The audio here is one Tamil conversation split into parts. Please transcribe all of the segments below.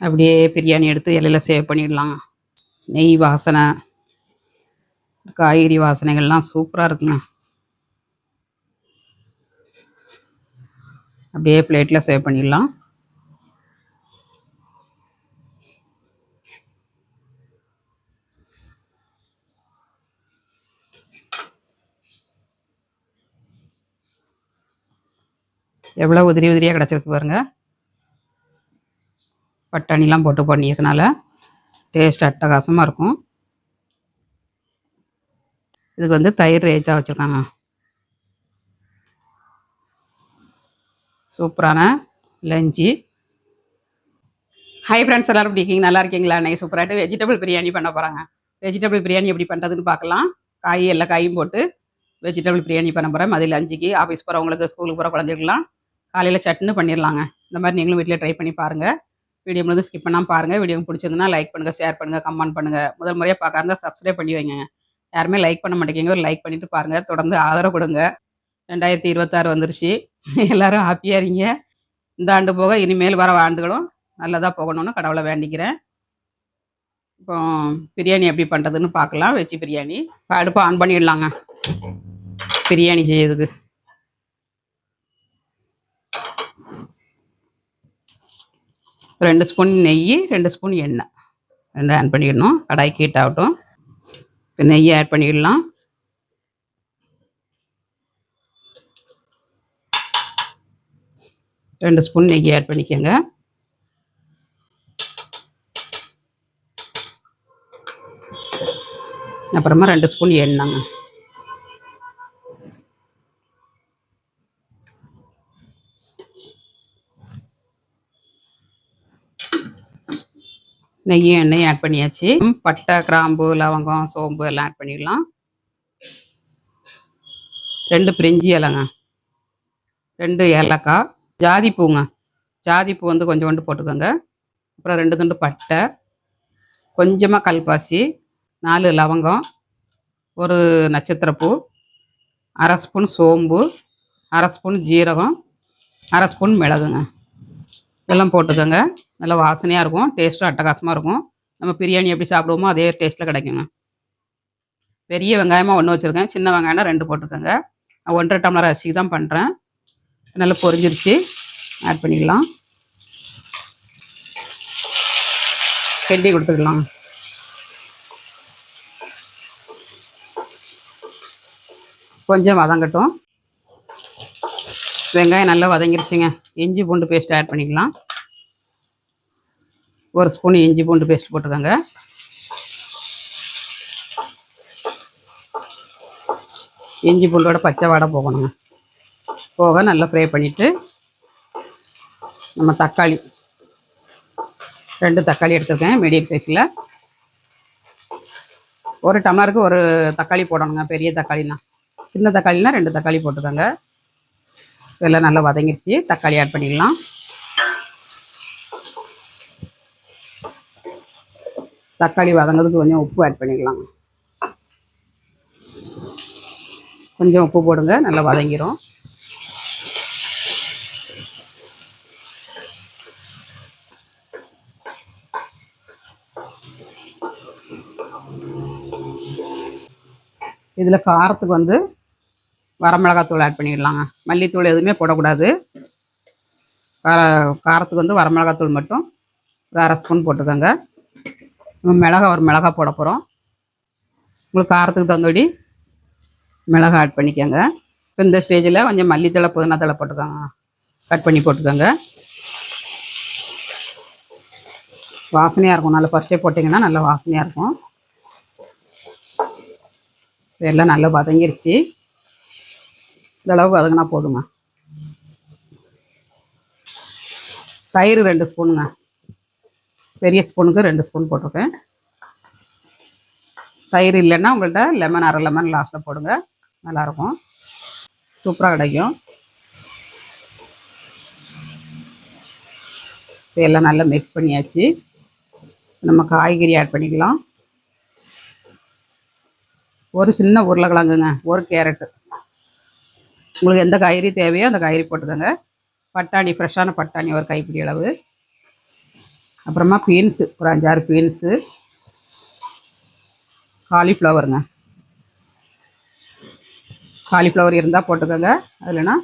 அப்படியே பிரியாணி எடுத்து இலையில சேவ் பண்ணிடலாம். நெய் வாசனை காய்கறி வாசனைகள்லாம் சூப்பராக இருக்குங்க. அப்படியே பிளேட்டில் சேவ் பண்ணிடலாம். எவ்வளோ உதிரி உதிரியாக கிடச்சிருக்கு பாருங்க. பட்டாணிலாம் போட்டு பண்ணியிருக்கனால டேஸ்ட் அட்டகாசமாக இருக்கும். இதுக்கு வந்து தயிர் ரேஜாக வச்சுருக்காங்க. சூப்பரான லஞ்சி. ஹை ஃப்ரெண்ட்ஸ் எல்லோரும் எப்படி இருக்கீங்க? நல்லா இருக்கீங்களா? நைஸ் சூப்பராகிட்டு வெஜிடபிள் பிரியாணி பண்ண போகிறாங்க வெஜிடபிள் பிரியாணி எப்படி பண்ணுறதுன்னு பார்க்கலாம். காய் எல்லா காயும் போட்டு வெஜிடபிள் பிரியாணி பண்ண போகிறேன் மதியம் லஞ்சுக்கு ஆஃபீஸ் போகிறவங்களுக்கு ஸ்கூலுக்கு போகிற குழந்தைகளுக்குலாம் காலையில் சட்னு பண்ணிடலாங்க இந்த மாதிரி நீங்களும் வீட்டில் ட்ரை பண்ணி பாருங்கள் வீடியோ முழுது ஸ்கிப் பண்ணாமல் பாருங்கள் வீடியோ பிடிச்சிருந்தா லைக் பண்ணுங்கள் ஷேர் பண்ணுங்கள் கமெண்ட் பண்ணுங்கள் முதல் முறையாக பார்க்காம சப்ஸ்கிரைப் பண்ணி வைங்க. யாருமே லைக் பண்ண மாட்டேங்கிங்க ஒரு லைக் பண்ணிவிட்டு பாருங்கள் தொடர்ந்து ஆதரவு கொடுங்க. ரெண்டாயிரத்தி இருபத்தாறு வந்துருச்சு. எல்லோரும் ஹாப்பியாக இருங்க. இந்த ஆண்டு போக இனிமேல் வர ஆண்டுகளும் நல்லதாக போகணும்னு கடவுளை வேண்டிக்கிறேன். இப்போ பிரியாணி எப்படி பண்ணுறதுன்னு பார்க்கலாம். வெஜ்ஜு பிரியாணி. அடுப்பு ஆன் பண்ணிடலாங்க. பிரியாணி செய்யறதுக்கு. ரெண்டு ஸ்பூன் நெய் ரெண்டு ஸ்பூன் எண்ணெய். ரெண்டு ஆட் பண்ணிடணும். கடாய் ஹீட் ஆகட்டும். இப்போ நெய் ஆட் பண்ணிடலாம். ரெண்டு ஸ்பூன் நெய் ஆட் பண்ணிக்கோங்க. அப்புறமா ரெண்டு ஸ்பூன் எண்ணெய்ங்க. நெய்யும் எண்ணெயும் ஆட் பண்ணியாச்சு. பட்டை கிராம்பு லவங்கம் சோம்பு எல்லாம் ஆட் பண்ணிடலாம். ரெண்டு பிரிஞ்சி இலைங்க. ரெண்டு ஏலக்காய். ஜாதி பூங்க. ஜாதி பூ வந்து கொஞ்சோண்டு போட்டுக்கோங்க. அப்புறம் ரெண்டு துண்டு பட்டை. கொஞ்சமாக கல்பாசி. நாலு லவங்கம். ஒரு நட்சத்திரப்பூ அரை ஸ்பூன் சோம்பு. அரை ஸ்பூன் ஜீரகம். அரை ஸ்பூன் மிளகுங்க. இதெல்லாம் போட்டுக்கோங்க. நல்லா வாசனையாக இருக்கும். டேஸ்ட்டும் அட்டகாசமாக இருக்கும். நம்ம பிரியாணி எப்படி சாப்பிடுவோமோ அதே டேஸ்ட்டில் கிடைக்குங்க. பெரிய வெங்காயமாக ஒன்று வச்சுருக்கேன். சின்ன வெங்காயம்னா ரெண்டு போட்டுக்கோங்க. நான் ஒன்றரை டம்ளர் அரிசிக்கு தான் பண்ணுறேன் நல்லா பொரிஞ்சிருச்சு. ஆட் பண்ணிக்கலாம். கெட்டி கொடுத்துக்கலாம். கொஞ்சம் வதங்கட்டும் வெங்காயம் நல்லா வதங்கிருச்சுங்க. இஞ்சி பூண்டு பேஸ்ட் ஆட் பண்ணிக்கலாம். ஒரு ஸ்பூன் இஞ்சி பூண்டு பேஸ்ட் போட்டுக்கோங்க. இஞ்சி பூண்டோட பச்சை வாடை போகணுங்க. போக நல்லா ஃப்ரை பண்ணிவிட்டு நம்ம தக்காளி ரெண்டு தக்காளி எடுத்துருக்கேன் மீடியம் சைஸில் ஒரு டம்ளருக்கு ஒரு தக்காளி போடணுங்க பெரிய தக்காளினா சின்ன தக்காளினா ரெண்டு தக்காளி போட்டுக்கோங்க. இதெல்லாம் நல்லா வதங்கிடுச்சு. தக்காளி ஆட் பண்ணிடலாம். தக்காளி வதங்கிறதுக்கு கொஞ்சம் உப்பு ஆட் பண்ணிக்கலாம் கொஞ்சம் உப்பு போடுங்க. நல்லா வதங்கிரும். இதில் காரத்துக்கு வந்து வரமிளகாத்தூள் ஆட் பண்ணிடலாங்க. மல்லித்தூள் எதுவுமே போடக்கூடாது. கார காரத்துக்கு வந்து வரமிளகாத்தூள் மட்டும். ஒரு அரை ஸ்பூன் போட்டுக்கோங்க. மிளகா ஒரு மிளகா போட போகிறோம் உங்களுக்கு காரத்துக்கு தகுந்தபடி மிளகா ஆட் பண்ணிக்கோங்க. இப்போ இந்த ஸ்டேஜில் கொஞ்சம் மல்லித்தழை புதினா தழை போட்டுக்கோங்க. கட் பண்ணி போட்டுக்கோங்க. வாசனையாக இருக்கும். நல்லா ஃபஸ்ட்டே போட்டிங்கன்னா நல்லா வாசனையாக இருக்கும். எல்லாம் நல்லா வதங்கிருச்சு. இந்த அளவுக்கு வதங்கினா போதுங்க. தயிர் ரெண்டு ஸ்பூனுங்க. பெரிய ஸ்பூனுக்கு ரெண்டு ஸ்பூன் போட்டிருக்கேன். தயிர் இல்லைன்னா உங்கள்கிட்ட லெமன் அரை லெமன் லாஸ்ட்டில் போடுங்க. நல்லாயிருக்கும். சூப்பராக கிடைக்கும். எல்லாம் நல்லா மிக்ஸ் பண்ணியாச்சு. நம்ம காய்கறி ஆட் பண்ணிக்கலாம். ஒரு சின்ன உருளைக்கிழங்குங்க. ஒரு கேரட்டு. உங்களுக்கு எந்த காய்கறி தேவையோ அந்த காய்கறி போட்டுக்கோங்க. பட்டாணி ஃப்ரெஷ்ஷான பட்டாணி ஒரு கைப்பிடி அளவு. அப்புறமா பீன்ஸு ஒரு அஞ்சாறு பீன்ஸு. காலிஃப்ளவருங்க. காலிஃப்ளவர் இருந்தால் போட்டுக்கோங்க. அது இல்லைன்னா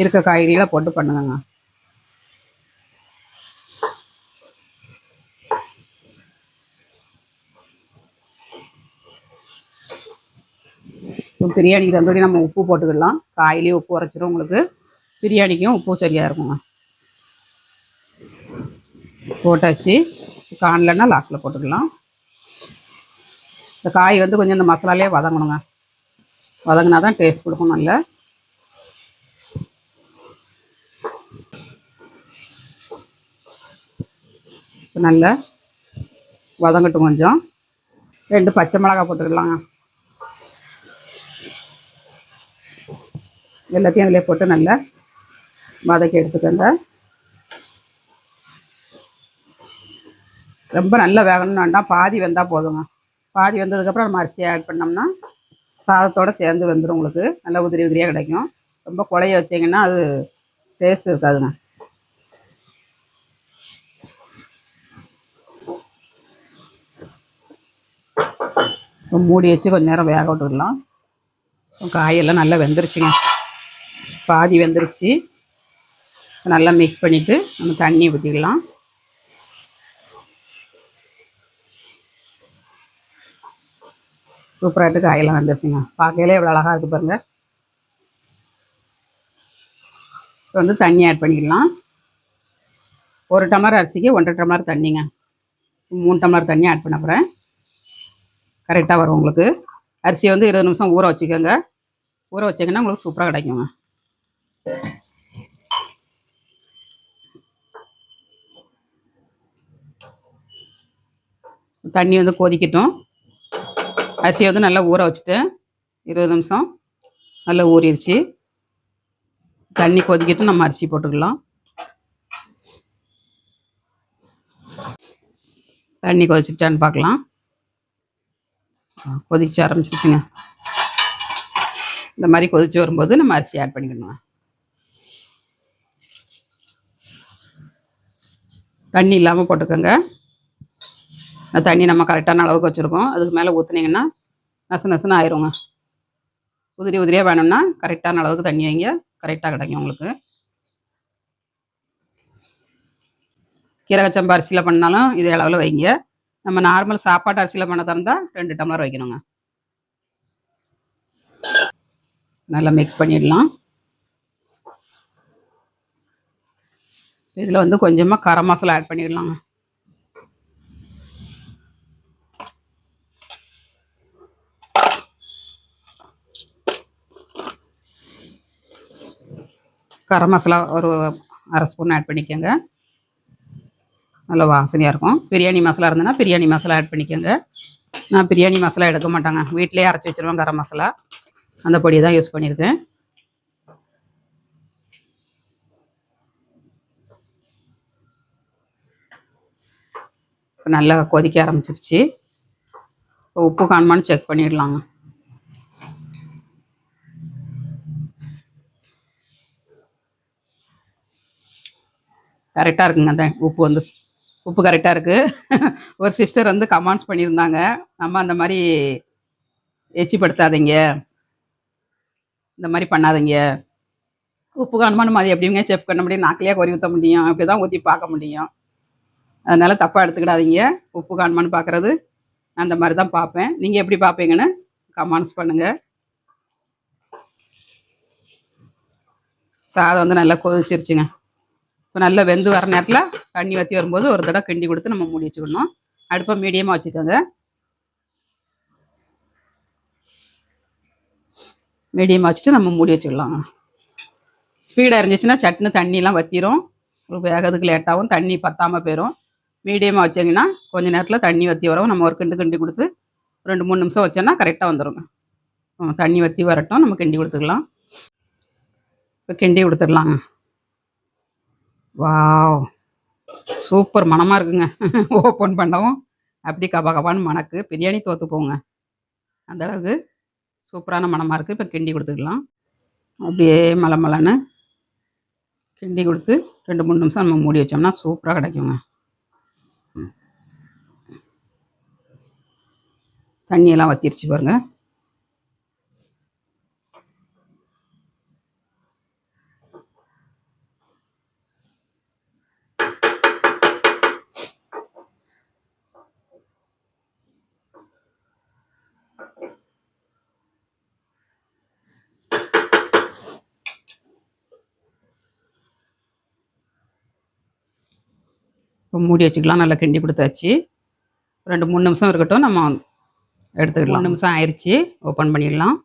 இருக்க காய்கறிகளை போட்டு பண்ணுங்கங்க. உங்களுக்கு பிரியாணிக்கு தந்தோடி நம்ம உப்பு போட்டுக்கிடலாம் காயிலே உப்பு உரைச்சிரும் உங்களுக்கு. பிரியாணிக்கும் உப்பு சரியாக இருக்குங்க. போட்டாச்சு. காணலன்னா லாஸ்ட்டில் போட்டுக்கலாம். இந்த காய் வந்து கொஞ்சம் இந்த மசாலாலே வதங்கணுங்க. வதங்கினா தான் டேஸ்ட் கொடுக்கும் நல்ல. நல்லா வதங்கட்டும் கொஞ்சம். ரெண்டு பச்சை மிளகா போட்டுக்கலாங்க. எல்லாத்தையும் அதிலே போட்டு நல்லா வதக்கி எடுத்துக்கோங்க. ரொம்ப நல்லா வேகணும்னு வேண்டாம். பாதி வெந்தால் போதுங்க. பாதி வெந்ததுக்கப்புறம் நம்ம அரிசியை ஆட் பண்ணோம்னா சாதத்தோடு சேர்ந்து வந்துடும் உங்களுக்கு. நல்லா உதிரி உதிரியாக கிடைக்கும். ரொம்ப குழைய வச்சிங்கன்னா அது டேஸ்ட் இருக்காதுங்க. மூடி வச்சு கொஞ்சம் நேரம் வேக விட்டுடலாம். காயெல்லாம் நல்லா வெந்துருச்சுங்க. பாதி வெந்துருச்சு. நல்லா மிக்ஸ் பண்ணிவிட்டு நம்ம தண்ணி ஊற்றிக்கலாம் சூப்பராகிட்டு காயெல்லாம் வந்துருச்சுங்க. பார்க்கையிலே எவ்வளோ அழகாக இருக்குது பாருங்கள் இப்போ வந்து தண்ணி ஆட் பண்ணிக்கலாம். ஒரு டம்ளர் அரிசிக்கு ஒன்றரை டம்ளர் தண்ணிங்க. மூணு டம்ளர் தண்ணி ஆட் பண்ண போகிறேன் கரெக்டாக வரும் உங்களுக்கு. அரிசியை வந்து இருபது நிமிஷம் ஊற வச்சுக்கோங்க. ஊற வச்சிங்கன்னா உங்களுக்கு சூப்பராக கிடைக்குங்க. தண்ணி வந்து கொதிக்கட்டும். அரிசியை வந்து நல்லா ஊற வச்சுட்டேன் இருபது நிமிஷம் நல்லா ஊறிடுச்சு. தண்ணி கொதிக்கட்டும் நம்ம அரிசி போட்டுக்கலாம். தண்ணி கொதிச்சிருச்சான்னு பார்க்கலாம். கொதிச்சு ஆரம்பிச்சிருச்சுங்க. இந்த மாதிரி கொதிச்சு வரும்போது நம்ம அரிசி ஆட் பண்ணிக்கணும் தண்ணி இல்லாமல் போட்டுக்கோங்க. அந்த தண்ணி நம்ம கரெக்டான அளவுக்கு வச்சுருக்கோம். அதுக்கு மேலே ஊற்றுனீங்கன்னா நசு நசுன்னு ஆயிருங்க. உதிரி உதிரியாக வேணும்னா கரெக்டான அளவுக்கு தண்ணி வைங்க. கரெக்டாக கிடைக்கும் உங்களுக்கு. கீரகச்சம்பா அரிசியில் பண்ணாலும் இதே அளவில் வைங்க. நம்ம நார்மல் சாப்பாட்டு அரிசியில் பண்ண இருந்தால் ரெண்டு டம்ளர் வைக்கணுங்க. நல்லா மிக்ஸ் பண்ணிடலாம். இதில் வந்து கொஞ்சமாக கரம் மசாலா ஆட் பண்ணிடலாங்க. கரம் மசாலா ஒரு அரை ஸ்பூன் ஆட் பண்ணிக்கோங்க. நல்லா வாசனையாக இருக்கும். பிரியாணி மசாலா இருந்ததுன்னா பிரியாணி மசாலா ஆட் பண்ணிக்கோங்க. நான் பிரியாணி மசாலா எடுக்க மாட்டாங்க. வீட்டிலேயே அரைச்சி வச்சுருவேன் கரம் மசாலா. அந்த பொடியை தான் யூஸ் பண்ணியிருக்கேன். இப்போ நல்லா கொதிக்க ஆரம்பிச்சிருச்சு. இப்போ உப்பு காணுமான்னு செக் பண்ணிடலாங்க. கரெக்டாக இருக்குங்க அந்த உப்பு வந்து. உப்பு கரெக்டாக இருக்குது ஒரு சிஸ்டர் வந்து கமெண்ட்ஸ் பண்ணியிருந்தாங்க. நம்ம அந்த மாதிரி எச்சிப்படுத்தாதீங்க. இந்த மாதிரி பண்ணாதீங்க. உப்பு காணுமா நம்ம அது எப்படிங்க செக் பண்ண முடியும்? நாக்கிலேயே கொறி ஊற்ற முடியும். அப்படி தான் ஊற்றி பார்க்க முடியும். அதனால் தப்பாக எடுத்துக்கிடாதீங்க. உப்பு காணுமான்னு பார்க்குறது அந்த மாதிரி தான் பார்ப்பேன் நீங்கள் எப்படி பார்ப்பீங்கன்னு கமெண்ட்ஸ் பண்ணுங்கள் சாதம் வந்து நல்லா கொதிச்சிருச்சுங்க. இப்போ நல்லா வெந்து வர நேரத்தில் தண்ணி வற்றி வரும்போது ஒரு தடவை கிண்டி கொடுத்து நம்ம மூடி வச்சுக்கணும். அடுப்பை மீடியமாக வச்சுக்கோங்க. மீடியமாக வச்சுட்டு நம்ம மூடி வச்சுக்கலாம். ஸ்பீடாக இருந்துச்சுன்னா சட்னு தண்ணிலாம் வற்றிடும் வேகிறதுக்கு லேட்டாகவும் தண்ணி பற்றாமல் போயிடும் மீடியமாக வச்சிங்கன்னா கொஞ்சம் நேரத்தில் தண்ணி வற்றி வரவும் நம்ம ஒரு கிண்டு கிண்டி கொடுத்து ரெண்டு மூணு நிமிஷம் வச்சோன்னா கரெக்டாக வந்துடுங்க தண்ணி வற்றி வரட்டும். நம்ம கிண்டி கொடுத்துக்கலாம். இப்போ கிண்டி கொடுத்துடலாங்க. வாவ். சூப்பர். மணமாக இருக்குங்க. ஓப்பன் பண்ணவும். அப்படி கபா கபான்னு மணக்கு. பிரியாணி தோற்று போங்க. அந்த அளவுக்கு சூப்பரான மணமாக இருக்குது இப்போ கிண்டி கொடுத்துக்கலாம். அப்படியே மலை மலைன்னு கிண்டி கொடுத்து ரெண்டு மூணு நிமிஷம் நம்ம மூடி வச்சோம்னா சூப்பராக கிடைக்குங்க. தண்ணியெல்லாம் வத்திருச்சு பாருங்க. இப்போ மூடி வச்சுக்கலாம் நல்லா கிண்டி கொடுத்தாச்சு. ரெண்டு மூணு நிமிஷம் இருக்கட்டும் நம்ம எடுத்துக்கலாம் நிமிஷம் ஆயிடுச்சு ஓப்பன் பண்ணிடலாம்.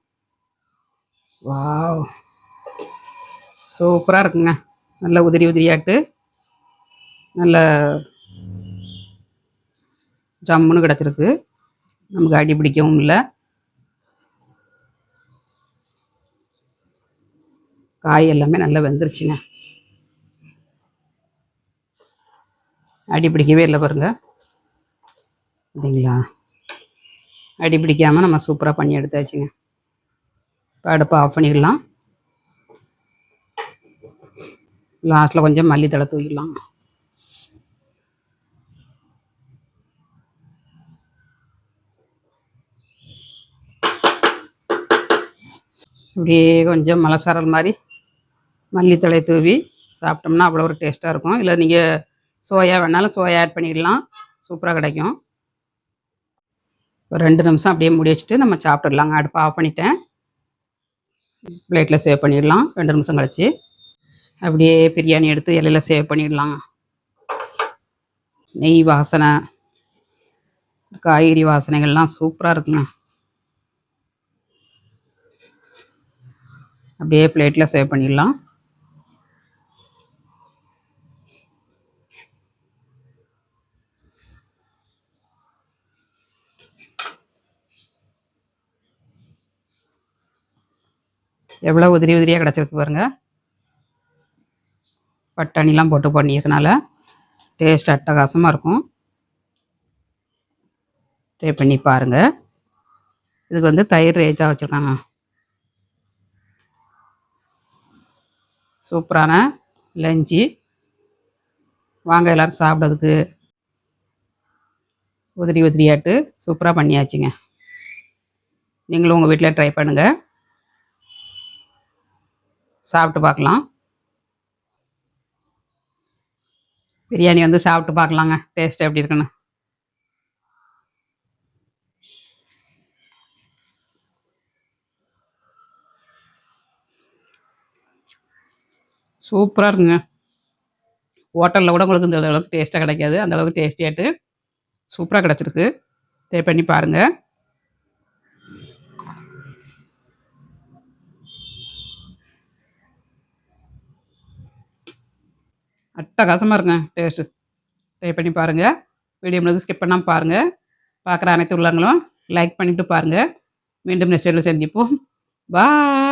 வாவ் சூப்பராக இருக்குங்க. நல்ல உதிரி உதிரியாட்டு நல்ல ஜம்முன்னு கிடச்சிருக்கு. நமக்கு அடி பிடிக்கவும் இல்லை. காய் எல்லாமே நல்லா வெந்துருச்சுங்க. அடி பிடிக்கவே இல்லை பாருங்க. இல்லைங்களா அடி பிடிக்காமல் நம்ம சூப்பராக பண்ணி எடுத்தாச்சுங்க இப்போ அடுப்பை ஆஃப் பண்ணிடலாம். லாஸ்ட்டில் கொஞ்சம் மல்லித்தழை தூக்கிடலாம் அப்படியே கொஞ்சம் மலசாரல் மாதிரி மல்லித்தலை தூவி சாப்பிட்டோம்னா அவ்வளோ ஒரு டேஸ்ட்டாக இருக்கும். இல்லை நீங்கள் சோயா வேணாலும் சோயா ஆட் பண்ணிடலாம். சூப்பராக கிடைக்கும். ஒரு ரெண்டு நிமிஷம் அப்படியே முடி வச்சுட்டு நம்ம சாப்பிட்றலாங்க அடுப்பு ஆஃப் பண்ணிட்டேன். பிளேட்டில் சேவ் பண்ணிடலாம். ரெண்டு நிமிஷம் கழிச்சு. அப்படியே பிரியாணி எடுத்து இலையில சேவ் பண்ணிடலாம் நெய் வாசனை காய்கறி வாசனைகள்லாம் சூப்பராக இருக்குங்க. அப்படியே பிளேட்டில் சேவ் பண்ணிடலாம். எவ்வளோ உதிரி உதிரியாக கிடச்சிருக்கு பாருங்கள் பட்டாணிலாம் போட்டு பண்ணியிருக்கனால டேஸ்ட் அட்டகாசமாக இருக்கும். ட்ரை பண்ணி பாருங்கள் இதுக்கு வந்து தயிர் ரேஜாக வச்சுருக்காங்க. சூப்பரான லஞ்சு. வாங்க எல்லோரும் சாப்பிட்றதுக்கு உதிரி உதிரியாட்டு சூப்பராக பண்ணியாச்சுங்க. நீங்களும் உங்கள் வீட்டில் ட்ரை பண்ணுங்கள் சாப்பிட்டு பார்க்கலாம். பிரியாணி வந்து சாப்பிட்டு பார்க்கலாங்க. டேஸ்ட் எப்படி இருக்குன்னு. சூப்பராக இருக்குங்க. ஹோட்டலில் கூட உங்களுக்கு இந்த அளவுக்கு டேஸ்ட்டாக கிடைக்காது. அந்த அளவுக்கு டேஸ்டியாட்டு சூப்பராக கிடச்சிருக்கு. ட்ரை பண்ணி பாருங்கள் அட்டகாசமாக இருங்க டேஸ்ட்டு ட்ரை பண்ணி பாருங்கள் வீடியோ முழுது ஸ்கிப் பண்ணாமல் பாருங்கள் பார்க்குற அனைத்து உள்ளவங்களும் லைக் பண்ணிவிட்டு பாருங்கள் மீண்டும் நெக்ஸ்ட் சந்திப்போம். பாய்